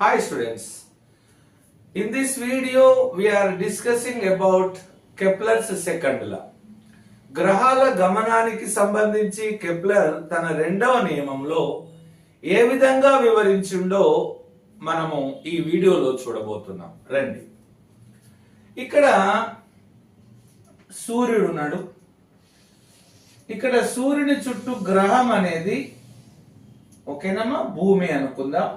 Hi students. In this video we are discussing about Kepler's second law. గ్రహాల గమనానికి సంబంధించి Kepler తన రెండవ నియమంలో ఏ విధంగా వివరించిండో మనము ఈ వీడియోలో చూడబోతున్నాం. రండి. ఇక్కడ సూర్యుడు ఉన్నాడు. ఇక్కడ సూర్యుని చుట్టూ గ్రహం అనేది ఓకేనమ్మా? భూమి అనుకుందాం.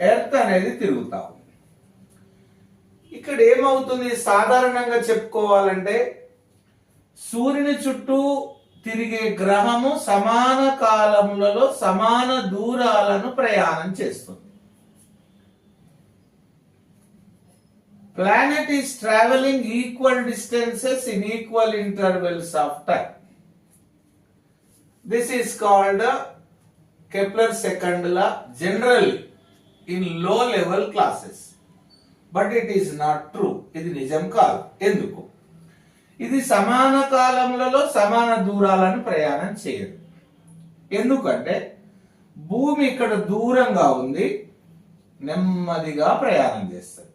ఎర్త్ అనేది తిరుగుతా ఉంది. ఇక్కడ ఏమవుతుంది? సాధారణంగా చెప్పుకోవాలంటే సూర్యుని చుట్టూ తిరిగే గ్రహము సమాన కాలములలో సమాన దూరాలను ప్రయాణం చేస్తుంది. Planet is travelling equal distances in equal intervals of time this is called Kepler second law generally ఇన్లో level classes but it is not true ఇది నిజం కాదు. ఎందుకు? ఇది సమాన కాలములలో సమాన దూరాలను ప్రయాణం చేయదు. ఎందుకంటే భూమి ఇక్కడ దూరంగా ఉంది నెమ్మదిగా ప్రయాణం చేస్తుంది.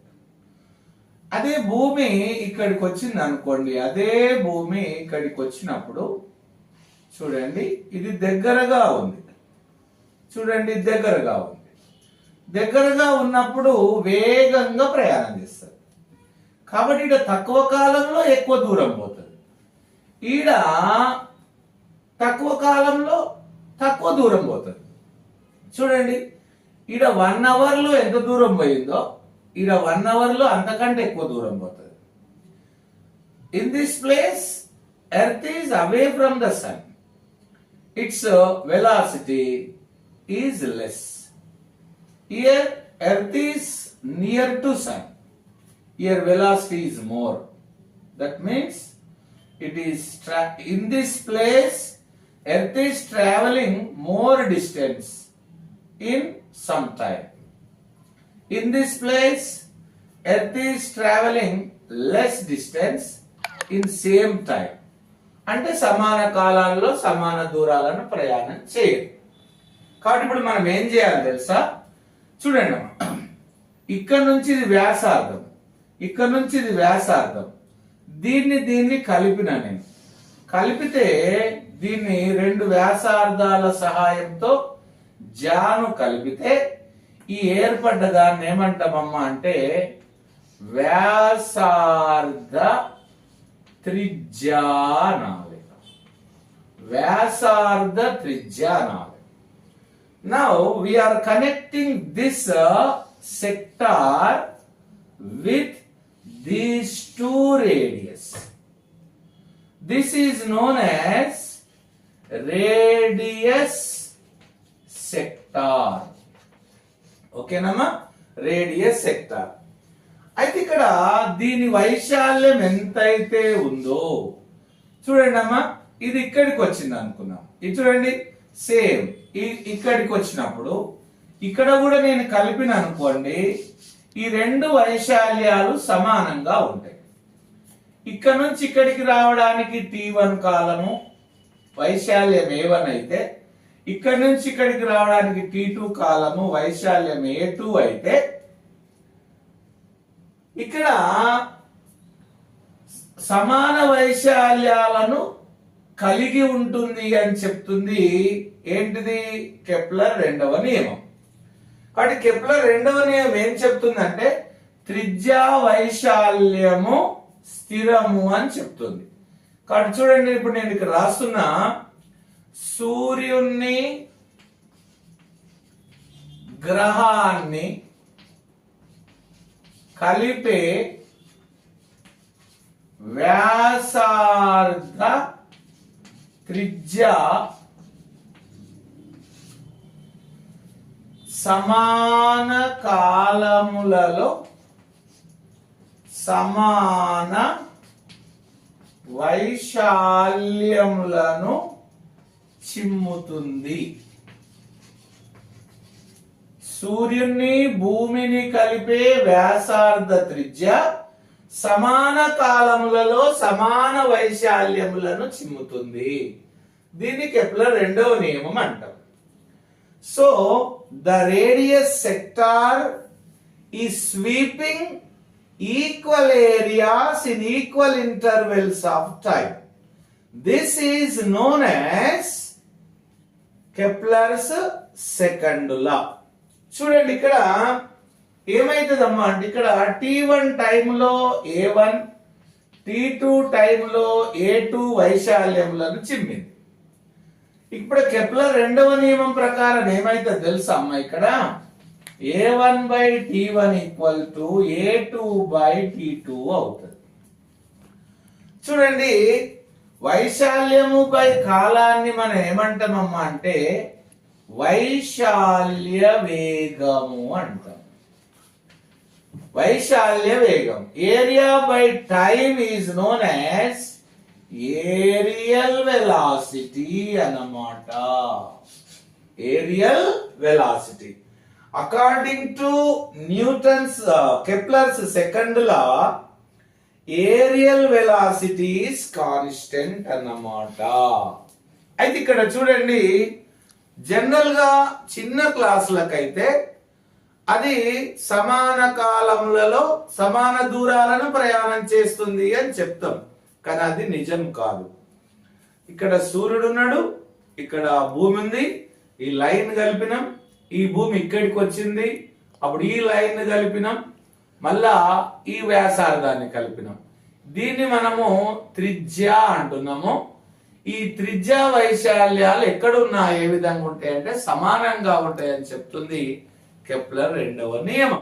అదే భూమి ఇక్కడికి వచ్చింది అనుకోండి అదే భూమి ఇక్కడికి వచ్చినప్పుడు చూడండి ఇది దగ్గరగా ఉంది. చూడండి దగ్గరగా ఉంది. దగ్గరగా ఉన్నప్పుడు వేగంగా ప్రయాణం చేస్తుంది కాబట్టి ఈడ తక్కువ కాలంలో ఎక్కువ దూరం పోతుంది. ఈడ తక్కువ కాలంలో తక్కువ దూరం పోతుంది. చూడండి ఈడ వన్ అవర్లో ఎంత దూరం పోయిందో ఈడ వన్ అవర్లో అంతకంటే ఎక్కువ దూరం పోతుంది. In this place earth is away from the sun its velocity is less Here earth is near to sun. Here velocity is more. That means it is in this place earth is traveling more distance in some time. In this place, Earth is traveling less distance in same time. అంటే సమాన కాలాల్లో సమాన దూరాలను ప్రయాణం చేయదు కాబట్టి ఇప్పుడు మనం ఏం చేయాలి తెలుసా చూడండి. ఇక్కడ నుంచి ఇది వ్యాసార్థం. ఇక్కడ నుంచి ఇది వ్యాసార్థం. దీన్ని దీన్ని కలిపిన నేను. కలిపితే దీన్ని రెండు వ్యాసార్థాల సహాయంతో జాను కలిపితే ఈ ఏర్పడ్డ దాన్ని ఏమంటామమ్మా అంటే వ్యాసార్థ త్రిజ్యానాలి వ్యాసార్థ త్రిజ్యానాలి Now we are connecting this uh, sector with these two radius this is known as radius sector ఓకేనమ్మా రేడియస్ సెక్టార్ అయితే ఇక్కడ దీని వైశాల్యం ఎంతైతే ఉందో చూడండి అమ్మా ఇది ఇక్కడికి వచ్చింది అనుకున్నాం ఇది చూడండి సేమ్. ఇక్కడికి వచ్చినప్పుడు ఇక్కడ కూడా నేను కలిపిన అనుకోండి ఈ రెండు వైశాల్యాలు సమానంగా ఉంటాయి. ఇక్కడ నుంచి ఇక్కడికి రావడానికి టీ వన్ కాలము వైశాల్యం ఏ వన్ అయితే ఇక్కడ నుంచి ఇక్కడికి రావడానికి టీ టూ కాలము వైశాల్యం ఏ టూ అయితే ఇక్కడ సమాన వైశాల్యాలను కలిగి ఉంటుంది అని చెప్తుంది ఏంటిది? కెప్లర్ రెండవ నియమం. కాబట్టి కెప్లర్ రెండవ నియమం ఏం చెప్తుందంటే త్రిజ్యా వైశాల్యము స్థిరము అని చెప్తుంది. కాబట్టి చూడండి ఇప్పుడు నేను ఇక్కడ రాస్తున్నా సూర్యుణ్ణి గ్రహాన్ని కలిపే వ్యాసార్థ త్రిజ్య సమాన కాలములలో సమాన వైశాల్యములను చిమ్ముతుంది. సూర్యుని భూమిని కలిపే వ్యాసార్థ త్రిజ్య సమాన కాలములలో సమాన వైశాల్యములను చిమ్ముతుంది. దీన్ని కెప్లర్ రెండవ నియమం అంటాం. సో ద రేడియస్ సెక్టార్ ఈ sweeping equal areas in equal intervals of time this is known as Kepler's second law చూడండి ఇక్కడ ఏమైతుందమ్మా అంటే ఇక్కడ టీ వన్ టైంలో ఏ వన్ టీ టూ టైంలో ఏ టూ వైశాల్యములను చిమ్మింది ఇప్పుడు కెప్లర్ రెండవ నియమం ప్రకారం ఏమైతే తెలుసా అమ్మా ఇక్కడ? A one by T one equal to A two by T two అవుతుంది. చూడండి వైశాల్యము బై కాలాన్ని మనం ఏమంటామమ్మా అంటే వైశాల్య వేగము అంటాం. వైశాల్య వేగం area by time is known as areal velocity అన్నమాట areal velocity according to Newton's Kepler's second law areal velocity is constant అన్నమాట. అయితే ఇక్కడ చూడండి జనరల్గా చిన్న క్లాసులకైతే అది సమాన కాలములలో సమాన దూరాలను ప్రయాణం చేస్తుంది అని చెప్తాం. కానీ అది నిజం కాదు. ఇక్కడ సూర్యుడున్నాడు ఇక్కడ భూమి ఉంది ఈ లైన్ కలిపినాం ఈ భూమి ఇక్కడికి వచ్చింది అప్పుడు ఈ లైన్ కలిపినాం మళ్ళా ఈ వ్యాసార్థాన్ని కలిపినాం. దీన్ని మనము త్రిజ్య అంటున్నాము. ఈ త్రిజ్య వైశాల్యాలు ఎక్కడున్నా ఏ విధంగా ఉంటాయంటే సమానంగా ఉంటాయని చెప్తుంది కెప్లర్ రెండవ నియమం